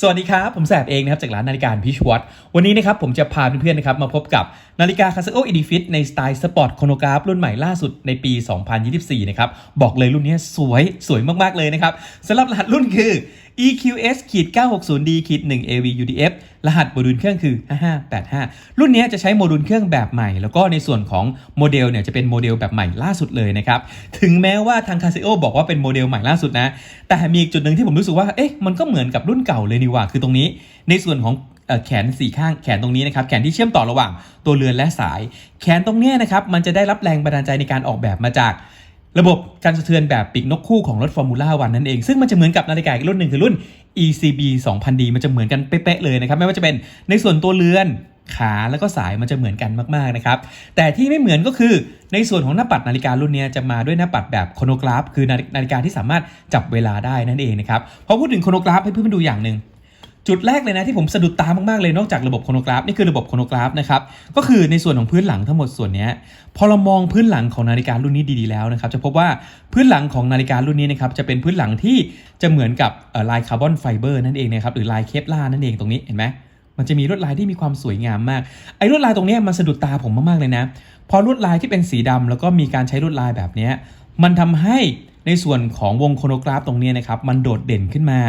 สวัสดีครับ ผมแสบเองนะครับจากร้านนาฬิกาพิชวัตวันนี้นะครับผมจะพาเพื่อนๆนะครับมาพบกับนาฬิกาคาซโออีดิฟิตในสไตล์สปอร์ตโคโนกราฟรุ่นใหม่ล่าสุดในปี 2024 นะครับ บอกเลยรุ่นนี้สวยสวยมากๆเลยนะครับสำหรับรหัสรุ่นคือ EQS ขีด 960D ขีด 1 AV UDF รหัสโมดูลเครื่องคือ 5585 รุ่นนี้จะใช้โมดูลเครื่องแบบใหม่ แล้วก็ในส่วนของโมเดลเนี่ยจะเป็นโมเดลแบบใหม่ล่าสุดเลยนะครับ ถึงแม้ว่าทาง Casio บอกว่าเป็นโมเดลใหม่ล่าสุดนะ แต่มีอีกจุดหนึ่งที่ผมรู้สึกว่า เอ๊ะ มันก็เหมือนกับรุ่นเก่าเลยนี่ว่า คือตรงนี้ ในส่วนของแขนสี่ข้างแขนตรงนี้นะครับแขนที่เชื่อมต่อระหว่างตัวเรือนและสาย แขนตรงเนี้ยนะครับมันจะได้รับแรงบันดาลใจในการออกแบบมาจาก ระบบการสะเทือนแบบปีกนกคู่ของรถฟอร์มูล่าวันนั่นเอง ซึ่งมันจะเหมือนกับนาฬิกาอีกรุ่นหนึ่งคือรุ่น ECB 2000D มันจะเหมือนกันเป๊ะๆเลยนะครับ ไม่ว่าจะเป็นในส่วนตัวเรือนขาแล้วก็สายมันจะเหมือนกันมากๆนะครับ แต่ที่ไม่เหมือนก็คือในส่วนของหน้าปัดนาฬิการุ่นนี้จะมาด้วยหน้าปัดแบบโครโนกราฟ คือนาฬินาฬิกาที่สามารถจับเวลาได้นั่นเองนะครับพอพูดถึงโครโนกราฟให้เพื่อนๆดูอย่างหนึ่ง จุดแรกเลยนะที่ผมสะดุดตามากๆเลยนอกจากระบบโครโนกราฟนี่คือระบบโครโนกราฟนะครับก็คือในส่วนของพื้นหลังทั้งหมดส่วนนี้พอเรามองพื้นหลังของนาฬิการุ่นนี้ดีๆแล้วนะครับจะพบว่าพื้นหลังของนาฬิการุ่นนี้นะครับจะเป็นพื้นหลังที่จะเหมือนกับลายคาร์บอนไฟเบอร์นั่นเองนะครับหรือลายเคปลานั่นเองตรงนี้เห็นไหมมันจะมีลวดลายที่มีความสวยงามมาก ไอ้ลวดลายตรงนี้มันสะดุดตาผมมากๆเลยนะ พอลวดลายที่เป็นสีดำแล้วก็มีการใช้ลวดลายแบบนี้ มันทำให้ ในส่วนของวงโครโนกราฟตรงนี้นะครับมันโดดเด่นขึ้นมา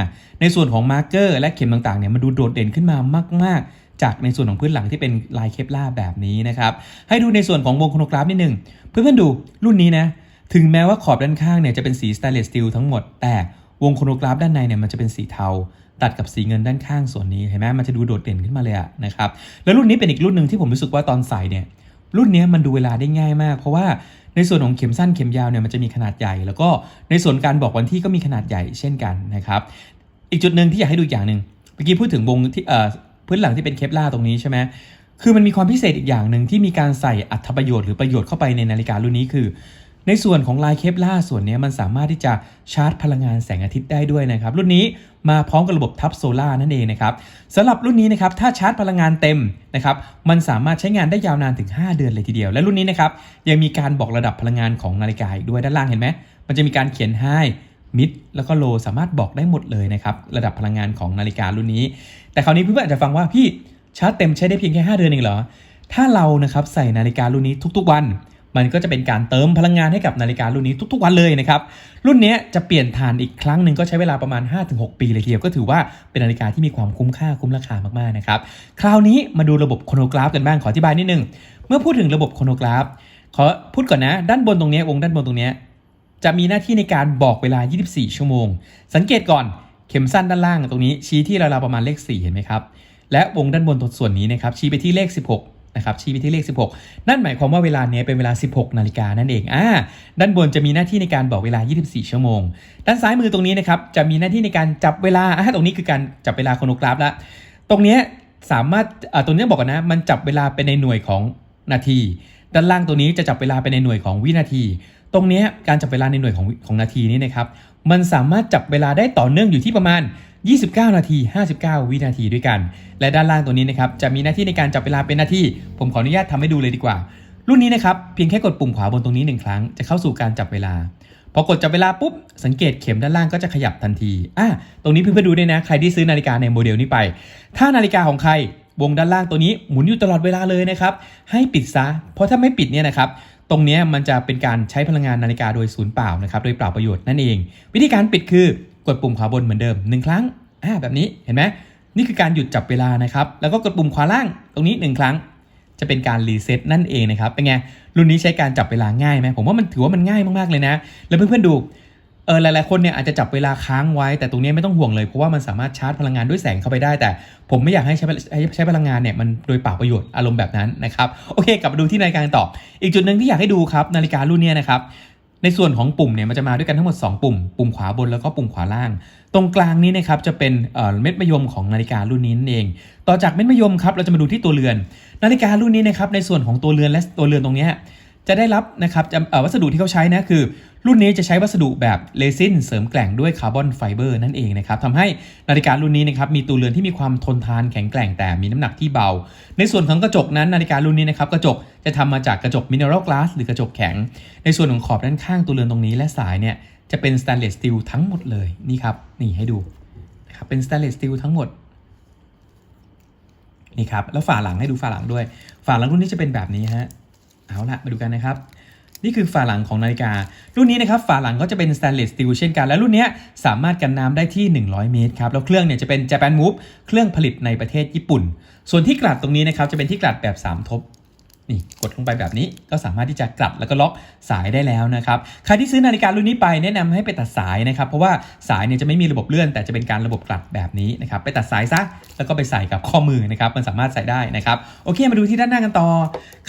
ในส่วนของมาร์กเกอร์และเข็มต่างๆเนี่ยมันดูโดดเด่นขึ้นมามาก ๆจากในส่วนของพื้นหลังที่เป็นลายเคปลาร์แบบนี้นะครับ ให้ดูในส่วนของวงโครโนกราฟนิดหนึ่งเพื่อนๆดูรุ่นนี้นะ ถึงแม้ว่าขอบด้านข้างเนี่ยจะเป็นสีสแตนเลสสตีลทั้งหมด แต่วงโครโนกราฟด้านในเนี่ยมันจะเป็นสีเทา ตัดกับสีเงินด้านข้างส่วนนี้เห็นไหมมันจะดูโดดเด่นขึ้นมาเลยอะนะครับ แล้วรุ่นนี้เป็นอีกรุ่นหนึ่งที่ผมรู้สึกว่าตอนใส่เนี่ย รุ่นนี้มันดูเวลาได้ง่ายมาก เพราะว่าในส่วนของเข็มสั้นเข็มยาวเนี่ยมันจะมีขนาดใหญ่ แล้วก็ในส่วนการบอกวันที่ก็มีขนาดใหญ่เช่นกันนะครับอีกจุดหนึ่งที่อยากให้ดูอย่างหนึ่งเมื่อกี้พูดถึงวงที่เอ่อพื้นหลังที่เป็นเคปลาตรงนี้ใช่ไหมคือมันมีความพิเศษอีกอย่างหนึ่งที่มีการใส่อัตประโยชน์หรือประโยชน์เข้าไปในนาฬิการุ่นนี้คือ ในส่วนของลายเคปล่าส่วนนี้มันสามารถที่จะชาร์จพลังงานแสงอาทิตย์ได้ด้วยนะครับ รุ่นนี้มาพร้อมกับระบบทับโซล่านั่นเองนะครับสำหรับรุ่นนี้นะครับถ้าชาร์จพลังงานเต็มนะครับมันสามารถใช้งานได้ยาวนานถึง 5 เดือนเลยทีเดียว และรุ่นนี้นะครับยังมีการบอกระดับพลังงานของนาฬิกาอีกด้วยด้านล่างเห็นไหมมันจะมีการเขียน High Mid แล้วก็ Low สามารถบอกได้หมดเลยนะครับระดับพลังงานของนาฬิการุ่นนี้ แต่คราวนี้เพื่อนๆอาจจะฟังว่าพี่ชาร์จเต็มใช้ได้เพียงแค่ 5 เดือนเองเหรอถ้าเรานะครับใส่นาฬิการุ่นนี้ทุกๆวัน มันก็จะเป็นการเติมพลังงานให้กับนาฬิการุ่นนี้ทุกๆวันเลยนะครับ รุ่นนี้จะเปลี่ยนฐานอีกครั้งหนึ่งก็ใช้เวลาประมาณ 5-6 ปีเลยทีเดียวก็ถือว่าเป็นนาฬิกาที่มีความคุ้มค่าคุ้มราคามากๆนะครับ คราวนี้มาดูระบบโครโนกราฟกันบ้างขออธิบายนิดนึง เมื่อพูดถึงระบบโครโนกราฟขอพูดก่อนนะ ด้านบนตรงนี้วงด้านบนตรงนี้จะมีหน้าที่ในการบอกเวลา 24 ชั่วโมง สังเกตก่อนเข็มสั้นด้านล่างตรงนี้ชี้ที่ราวๆประมาณเลข 4 เห็นไหมครับ และวงด้านบนตรงส่วนนี้นะครับชี้ไปที่เลข 16 นะครับชี้ไปที่เลข 16 นั่นหมายความว่าเวลาเนี้ยเป็นเวลา 16 นาฬิกานั่นเองอ่าด้านบนจะมีหน้าที่ในการบอกเวลา 24 ชั่วโมง ด้านซ้ายมือตรงนี้นะครับจะมีหน้าที่ในการจับเวลาอ่าตรงนี้คือการจับเวลาโครโนกราฟแล้วตรงเนี้ยสามารถอ่าตรงเนี้ยบอกก่อนนะมันจับเวลาเป็นในหน่วยของนาที ด้านล่างตัวนี้จะจับเวลาเป็นในหน่วยของวินาที ตรงเนี้ยการจับเวลาในหน่วยของของนาทีนี้นะครับมันสามารถจับเวลาได้ต่อเนื่องอยู่ที่ประมาณ 29 นาที 59 วินาทีด้วยกัน และด้านล่างตัวนี้นะครับจะมีหน้าที่ในการจับเวลาเป็นหน้าที่ ผมขออนุญาตทำให้ดูเลยดีกว่า รุ่นนี้นะครับเพียงแค่กดปุ่มขวาบนตรงนี้หนึ่งครั้งจะเข้าสู่การจับเวลา พอกดจับเวลาปุ๊บสังเกตเข็มด้านล่างก็จะขยับทันทีอะตรงนี้เพื่อนๆดูด้วยนะใครที่ซื้อนาฬิกาในโมเดลนี้ไป ถ้านาฬิกาของใครวงด้านล่างตัวนี้หมุนอยู่ตลอดเวลาเลยนะครับให้ปิดซะ เพราะถ้าไม่ปิดเนี่ยนะครับตรงนี้มันจะเป็นการใช้พลังงานนาฬิกาโดยศูนย์เปล่านะครับโดยเปล่าประโยชน์นั่นเอง วิธีการปิดคือ กดปุ่มขวาบนเหมือนเดิมหนึ่งครั้งอ่าแบบนี้เห็นไหมนี่คือการหยุดจับเวลานะครับ แล้วก็กดปุ่มขวาล่างตรงนี้หนึ่งครั้ง จะเป็นการรีเซ็ตนั่นเองนะครับเป็นไงรุ่นนี้ใช้การจับเวลาง่ายไหมผมว่ามันถือว่ามันง่ายมากๆเลยนะ แล้วเพื่อนๆดูเออหลายๆคนเนี่ยอาจจะจับเวลาค้างไว้ แต่ตรงนี้ไม่ต้องห่วงเลยเพราะว่ามันสามารถชาร์จพลังงานด้วยแสงเข้าไปได้ แต่ผมไม่อยากให้ใช้ให้ใช้พลังงานเนี่ยมันโดยเปล่าประโยชน์อารมณ์แบบนั้นนะครับโอเคกลับมาดูที่นาฬิกาต่อ อีกจุดหนึ่งที่อยากให้ดูครับนาฬิการุ่นนี้นะครับ ในส่วนของปุ่มเนี่ยมันจะมาด้วยกันทั้งหมด 2 ปุ่ม ปุ่มขวาบนแล้วก็ปุ่มขวาล่าง ตรงกลางนี้นะครับจะเป็นเม็ดมะยมของนาฬิการุ่นนี้นั่นเอง ต่อจากเม็ดมะยมครับเราจะมาดูที่ตัวเรือน นาฬิการุ่นนี้นะครับในส่วนของตัวเรือนและตัวเรือนตรงเนี้ย จะได้รับนะครับวัสดุที่เขาใช้นะคือ รุ่นนี้จะใช้วัสดุแบบเรซินเสริมแกร่งด้วยคาร์บอนไฟเบอร์นั่นเองนะครับทำให้นาฬิการุ่นนี้นะครับมีตัวเรือนที่มีความทนทานแข็งแกร่งแต่มีน้ำหนักที่เบา ในส่วนของกระจกนั้นนาฬิการุ่นนี้นะครับกระจกจะทำมาจากกระจกมิเนอรัลกลาสหรือกระจกแข็ง ในส่วนของขอบด้านข้างตัวเรือนตรงนี้และสายเนี่ยจะเป็นสแตนเลสสตีลทั้งหมดเลยนี่ครับนี่ให้ดูคนะครับเป็น stainless steel ทั้งหมดนี่ครับแล้วฝาหลังให้ดูฝาหลังด้วย ฝาหลังรุ่นนี้จะเป็นแบบนี้ฮะ เอาละมาดูกันนะครับ นี่คือฝาหลังของนาฬิกา รุ่นนี้นะครับฝาหลังก็จะเป็นสแตนเลสสตีลเช่นกัน และรุ่นนี้สามารถกันน้ำได้ที่ 100 เมตรครับ แล้วเครื่องเนี่ยจะเป็น Japan Move เครื่องผลิตในประเทศญี่ปุ่น ส่วนที่กลัดตรงนี้นะครับจะเป็นที่กลัดแบบ 3 ทบ นี่กดลงไปแบบนี้ก็สามารถที่จะกลัดแล้วก็ล็อกสายได้แล้วนะครับใครที่ซื้อนาฬิการุ่นนี้ไปแนะนำให้ไปตัดสายนะครับ เพราะว่าสายเนี่ยจะไม่มีระบบเลื่อน แต่จะเป็นการระบบกลัดแบบนี้นะครับไปตัดสายซะแล้วก็ไปใส่กับข้อมือนะครับมันสามารถใส่ได้นะครับโอเคมาดูที่ด้านหน้ากันต่อ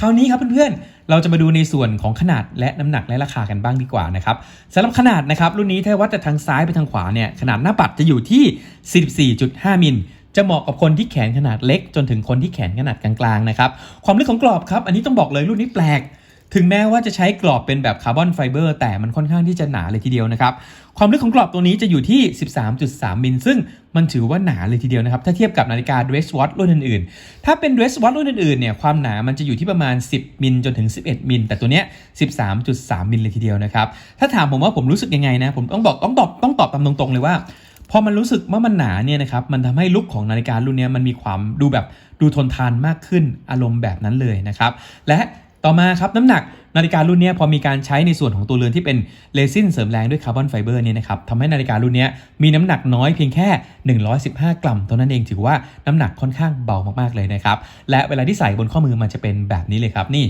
คราวนี้ครับเพื่อนๆ เราจะมาดูในส่วนของขนาดและน้ำหนักและราคากันบ้างดีกว่านะครับสำหรับขนาดนะครับรุ่นนี้ถ้าวัดจากทางซ้ายไปทางขวาเนี่ยขนาดหน้าปัดจะอยู่ที่ 44.5มิล จะเหมาะกับคนที่แขนขนาดเล็ก จนถึงคนที่แขนขนาดกลางๆนะครับความลึกของกรอบครับอันนี้ต้องบอกเลยรุ่นนี้แปลก ถึงแม้ว่าจะใช้กรอบเป็นแบบคาร์บอนไฟเบอร์แต่มันค่อนข้างที่จะหนาเลยทีเดียวนะครับความลึกของกรอบตัวนี้จะอยู่ที่ 13.3 มิล ซึ่งมันถือว่าหนาเลยทีเดียวนะครับ ถ้าเทียบกับนาฬิกา dress watch รุ่นอื่นๆ ถ้าเป็น dress watch รุ่นอื่นๆ เนี่ย ความหนามันจะอยู่ที่ประมาณ 10 มิลจนถึง 11 มิล แต่ตัวเนี้ย 13.3 มิลเลยทีเดียวนะครับ ถ้าถามผมว่าผมรู้สึกยังไงนะ ผมต้องบอกต้องตอบต้องตอบตามตรงๆเลยว่า พอมันรู้สึกว่ามันหนาเนี่ยนะครับมันทำให้ลุคของนาฬิการุ่นนี้มันมีความดูแบบดูทนทานมากขึ้นอารมณ์แบบนั้นเลยนะครับและต่อมาครับน้ำหนักนาฬิการุ่นนี้พอมีการใช้ในส่วนของตัวเรือนที่เป็นเรซินเสริมแรงด้วยคาร์บอนไฟเบอร์เนี่ยนะครับทำให้นาฬิการุ่นนี้มีน้ำหนักน้อยเพียงแค่ 115 กรัมเท่านั้นเองถือว่าน้ำหนักค่อนข้างเบามากๆเลยนะครับและเวลาที่ใส่บนข้อมือมันจะเป็นแบบนี้เลยครับนี่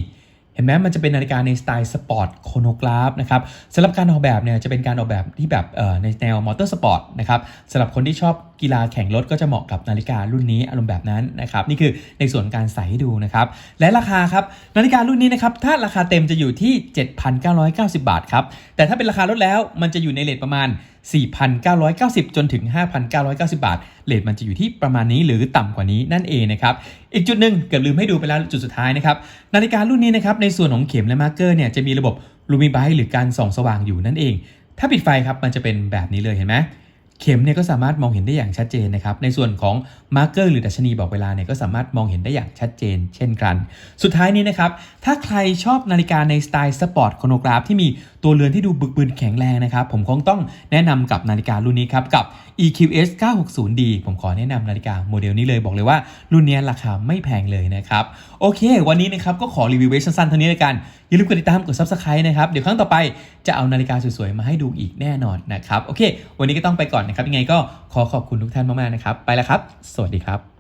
เห็นไหมมันจะเป็นนาฬิกาในสไตล์สปอร์ตโคโนกราฟนะครับสำหรับการออกแบบเนี่ยจะเป็นการออกแบบที่แบบในแนวมอเตอร์สปอร์ตนะครับสำหรับคนที่ชอบ กีฬาแข่งรถก็จะเหมาะกับนาฬิการุ่นนี้อารมณ์แบบนั้นนะครับนี่คือในส่วนการใส่ให้ดูนะครับและราคาครับนาฬิการุ่นนี้นะครับถ้าราคาเต็มจะอยู่ที่ 7,990 บาทครับแต่ถ้าเป็นราคาลดแล้วมันจะอยู่ในเลทประมาณ 4,990 จนถึง 5,990 บาท เลทมันจะอยู่ที่ประมาณนี้หรือต่ำกว่านี้นั่นเองนะครับ อีกจุดหนึ่งเกือบลืมให้ดูไปแล้วจุดสุดท้ายนะครับ นาฬิการุ่นนี้นะครับในส่วนของเข็มและมาร์กเกอร์เนี่ยจะมีระบบลูมิไบต์หรือการส่องสว่างอยู่นั่นเอง ถ้าปิดไฟครับมันจะเป็นแบบนี้เลยเห็นไหม เข็มเนี่ยก็สามารถมองเห็นได้อย่างชัดเจนนะครับ ในส่วนของมาร์กเกอร์หรือดัชนีบอกเวลาเนี่ยก็สามารถมองเห็นได้อย่างชัดเจน เช่นกัน สุดท้ายนี้นะครับ ถ้าใครชอบนาฬิกาในสไตล์สปอร์ตโครโนกราฟที่มีตัวเรือนที่ดูบึกบึนแข็งแรงนะครับ ผมคงต้องแนะนำกับนาฬิการุ่นนี้ครับ กับ EQS 960D ผมขอแนะนำนาฬิกาโมเดลนี้เลยบอกเลยว่า รุ่นนี้ราคาไม่แพงเลยนะครับ โอเค วันนี้นะครับก็ขอรีวิวไว้สั้นๆเท่านี้ละกัน อย่าลืมกดติดตามกด subscribe นะครับ เดี๋ยวครั้งต่อไปจะเอานาฬิกาสวยๆ มาให้ดูอีกแน่นอนนะครับ โอเค วันนี้ก็ต้องไปก่อนนะครับ ยังไงก็ขอขอบคุณทุกท่านมากๆนะครับ ไปแล้วครับ สวัสดีครับ